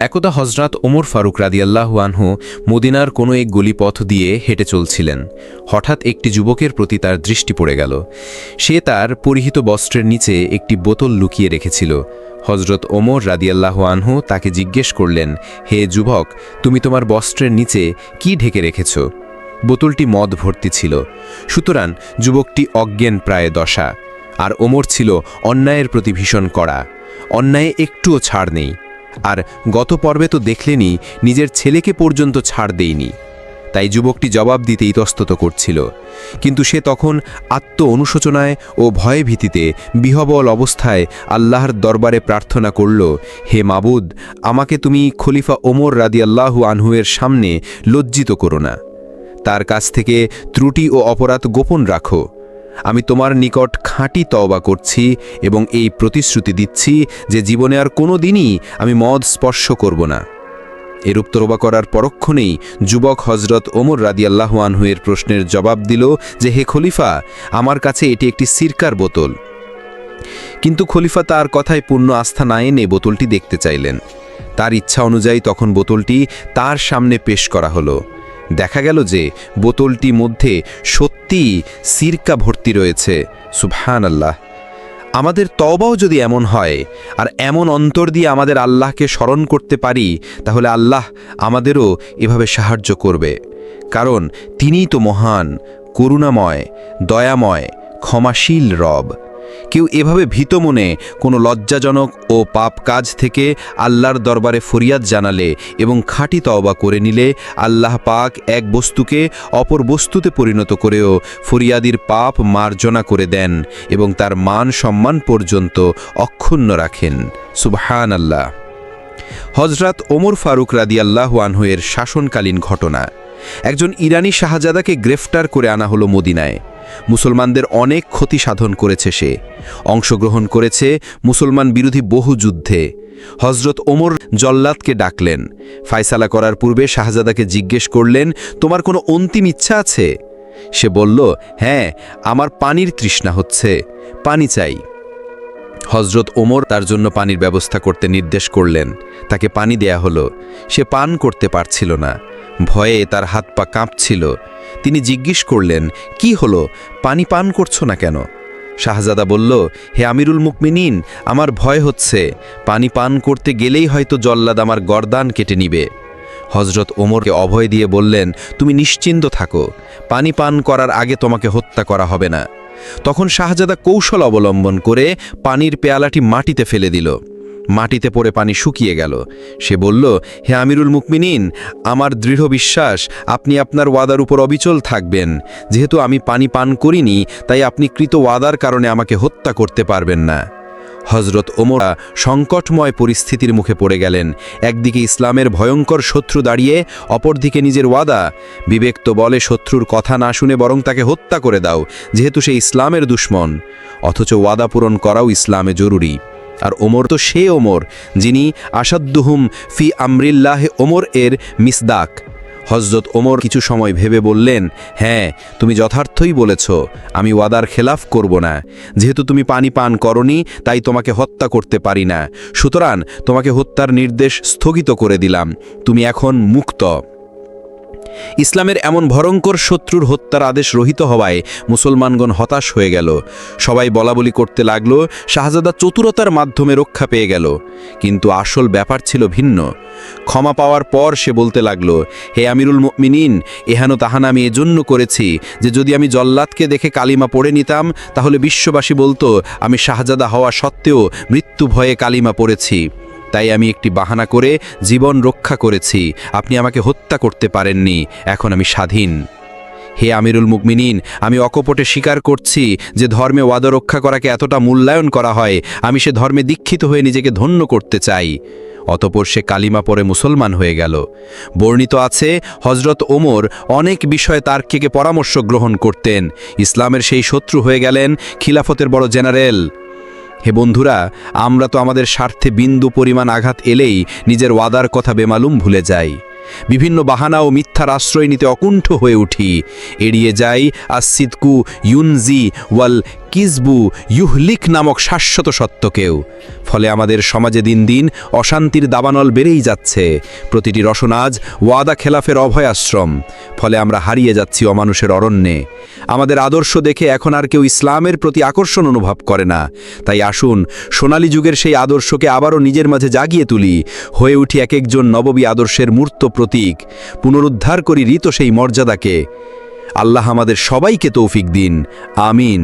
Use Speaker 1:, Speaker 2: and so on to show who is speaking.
Speaker 1: একদা হজরত ওমর ফারুক রাদিয়াল্লাহু আনহু মদিনার কোনো এক গলিপথ দিয়ে হেঁটে চলছিলেন। হঠাৎ একটি যুবকের প্রতি তার দৃষ্টি পড়ে গেল। সে তার পরিহিত বস্ত্রের নিচে একটি বোতল লুকিয়ে রেখেছিল। হজরত ওমর রাদিয়াল্লাহু আনহু তাকে জিজ্ঞেস করলেন, হে যুবক, তুমি তোমার বস্ত্রের নিচে কি ঢেকে রেখেছ? বোতলটি মদ ভর্তি ছিল। সুতরাং যুবকটি অজ্ঞান প্রায় দশা। আর ওমর ছিল অন্যায়ের প্রতি ভীষণ কড়া। অন্যায়ে একটুও ছাড় নেই। আর গত পর্বে তো দেখলেনি নিজের ছেলেকে পর্যন্ত ছাড় দেয়নি। তাই যুবকটি জবাব দিতে ইতস্তত করছিল। কিন্তু সে তখন আত্ম অনুশোচনায় ও ভয়ে ভীতিতে বিহবল অবস্থায় আল্লাহর দরবারে প্রার্থনা করল, হে মাবুদ, আমাকে তুমি খলিফা ওমর রাদিয়াল্লাহু আনহুয়ের সামনে লজ্জিত করো না। তার কাছ থেকে ত্রুটি ও অপরাধ গোপন রাখো। আমি তোমার নিকট খাঁটি তওবা করছি এবং এই প্রতিশ্রুতি দিচ্ছি যে জীবনে আর কোনো দিনই আমি মদ স্পর্শ করব না। এরূপ তরবা করার পরক্ষণেই যুবক হজরত ওমর রাদিয়াল্লাহু আনহুয়ের প্রশ্নের জবাব দিল যে, হে খলিফা, আমার কাছে এটি একটি সিরকার বোতল। কিন্তু খলিফা তার কথায় পূর্ণ আস্থা না এনে বোতলটি দেখতে চাইলেন। তার ইচ্ছা অনুযায়ী তখন বোতলটি তার সামনে পেশ করা হলো। দেখা গেল যে বোতলটি মধ্যে সত্যি সিরকা ভর্তি রয়েছে। সুবহান আল্লাহ আমাদের তবাও যদি এমন হয়, আর এমন অন্তর দিয়ে আমাদের আল্লাহকে স্মরণ করতে পারি, তাহলে আল্লাহ আমাদেরও এভাবে সাহায্য করবে। কারণ তিনিই তো মহান, করুণাময়, দয়াময়, ক্ষমাশীল রব। কেউ এভাবে ভীত মনে কোনো লজ্জাজনক ও পাপ কাজ থেকে আল্লাহর দরবারে ফরিয়াদ জানালে এবং খাঁটি তওবা করে নিলে আল্লাহ পাক এক বস্তুকে অপর বস্তুতে পরিণত করেও ফরিয়াদির পাপ মার্জনা করে দেন এবং তার মান সম্মান পর্যন্ত অক্ষুণ্ণ রাখেন। সুবহান আল্লাহ হজরত ওমর ফারুক রাদিয়াল্লাহু আনহুয়ের শাসনকালীন ঘটনা। একজন ইরানি শাহজাদাকে গ্রেফতার করে আনা হলো মদিনায়। মুসলমানদের অনেক ক্ষতি সাধন করেছে সে। অংশগ্রহণ করেছে মুসলমান বিরোধী বহু যুদ্ধে। হজরত ওমর জল্লাদকে ডাকলেন। ফায়সালা করার পূর্বে শাহজাদাকে জিজ্ঞেস করলেন, তোমার কোনো অন্তিম ইচ্ছা আছে? সে বলল হ্যাঁ আমার পানির তৃষ্ণা হচ্ছে। পানি চাই। হজরত ওমর তার জন্য পানির ব্যবস্থা করতে নির্দেশ করলেন। তাকে পানি দেয়া হলো। সে পান করতে পারছিল না। ভয়ে তার হাত পা কাঁপছিল। তিনি জিজ্ঞেস করলেন, কি হলো? পানি পান করছ না কেন? শাহজাদা বলল, হে আমিরুল মুকমিনিন, আমার ভয় হচ্ছে। পানি পান করতে গেলেই হয়তো জল্লাদ আমার গরদান কেটে নিবে। হজরত ওমরকে অভয় দিয়ে বললেন, তুমি নিশ্চিন্ত থাকো। পানি পান করার আগে তোমাকে হত্যা করা হবে না। তখন শাহজাদা কৌশল অবলম্বন করে পানির পেয়ালাটি মাটিতে ফেলে দিল। মাটিতে পড়ে পানি শুকিয়ে গেল। সে বলল, হে আমিরুল মুকমিনিন, আমার দৃঢ় বিশ্বাস, আপনি আপনার ওয়াদার উপর অবিচল থাকবেন। যেহেতু আমি পানি পান করিনি, তাই আপনি কৃত ওয়াদার কারণে আমাকে হত্যা করতে পারবেন না। হজরত ওমরা সংকটময় পরিস্থিতির মুখে পড়ে গেলেন। একদিকে ইসলামের ভয়ঙ্কর শত্রু দাঁড়িয়ে, অপরদিকে নিজের ওয়াদা। বিবেক তো বলে শত্রুর কথা না শুনে বরং তাকে হত্যা করে দাও, যেহেতু সে ইসলামের দুশ্মন। অথচ ওয়াদা পূরণ করাও ইসলামে জরুরি। আর ওমর তো সে ওমর, যিনি আসাদ্দুহুম ফি আমরিল্লাহ ওমর এর মিসদাক। হজরত ওমর কিছু সময় ভেবে বললেন হ্যাঁ তুমি যথার্থই বলেছ, আমি ওয়াদার খেলাফ করব না। যেহেতু তুমি পানি পান করনি, তাই তোমাকে হত্যা করতে পারি না। সুতরাং তোমাকে হত্যার নির্দেশ স্থগিত করে দিলাম। তুমি এখন মুক্ত। ইসলামের এমন ভয়ঙ্কর শত্রুর হত্যার আদেশ রহিত হওয়ায় মুসলমানগণ হতাশ হয়ে গেল। সবাই বলাবলি করতে লাগল, শাহজাদা চতুরতার মাধ্যমে রক্ষা পেয়ে গেল। কিন্তু আসল ব্যাপার ছিল ভিন্ন। ক্ষমা পাওয়ার পর সে বলতে লাগল, হে আমিরুল মিনিন এহানো তাহানা আমি এজন্য করেছি যে যদি আমি জল্লাদকে দেখে কালিমা পড়ে নিতাম, তাহলে বিশ্ববাসী বলতো, আমি শাহজাদা হওয়া সত্ত্বেও মৃত্যু ভয়ে কালিমা পড়েছি। তাই আমি একটি বাহানা করে জীবন রক্ষা করেছি। আপনি আমাকে হত্যা করতে পারেননি। এখন আমি স্বাধীন। হে আমিরুল মুকমিনিন, আমি অকপটে স্বীকার করছি যে ধর্মে ওয়াদা রক্ষা করাকে এতটা মূল্যায়ন করা হয়, আমি সে ধর্মে দীক্ষিত হয়ে নিজেকে ধন্য করতে চাই। অতপর সে কালিমা পরে মুসলমান হয়ে গেল। বর্ণিত আছে হজরত ওমর অনেক বিষয়ে তার্কিকে পরামর্শ গ্রহণ করতেন। ইসলামের সেই শত্রু হয়ে গেলেন খিলাফতের বড় জেনারেল। হে বন্ধুরা, আমরা তো আমাদের স্বার্থে বিন্দু পরিমাণ আঘাত এলেই নিজের ওয়াদার কথা বেমালুম ভুলে যাই।
Speaker 2: বিভিন্ন বাহানা ও মিথ্যার আশ্রয় নিতে অকুণ্ঠ হয়ে উঠি। এড়িয়ে যাই আসিদকু ইউনজি ওয়াল কিসবু ইউহলিক নামক শাশ্বত সত্যকেও। ফলে আমাদের সমাজে দিন দিন অশান্তির দাবানল বেড়েই যাচ্ছে। প্রতিটি রসনাজ ওয়াদা খেলাফের অভয় আশ্রম ফলে আমরা হারিয়ে যাচ্ছি অমানুষের অরণ্যে। আমাদের আদর্শ দেখে এখন আর কেউ ইসলামের প্রতি আকর্ষণ অনুভব করে না। তাই আসুন, সোনালী যুগের সেই আদর্শকে আবারও নিজের মাঝে জাগিয়ে তুলি। হয়ে উঠি এক একজন নববী আদর্শের মূর্ত প্রতীক পুনরুদ্ধার করি ঋত সেই মর্যাদাকে। আল্লাহ আমাদের সবাইকে তৌফিক দিন। আমিন।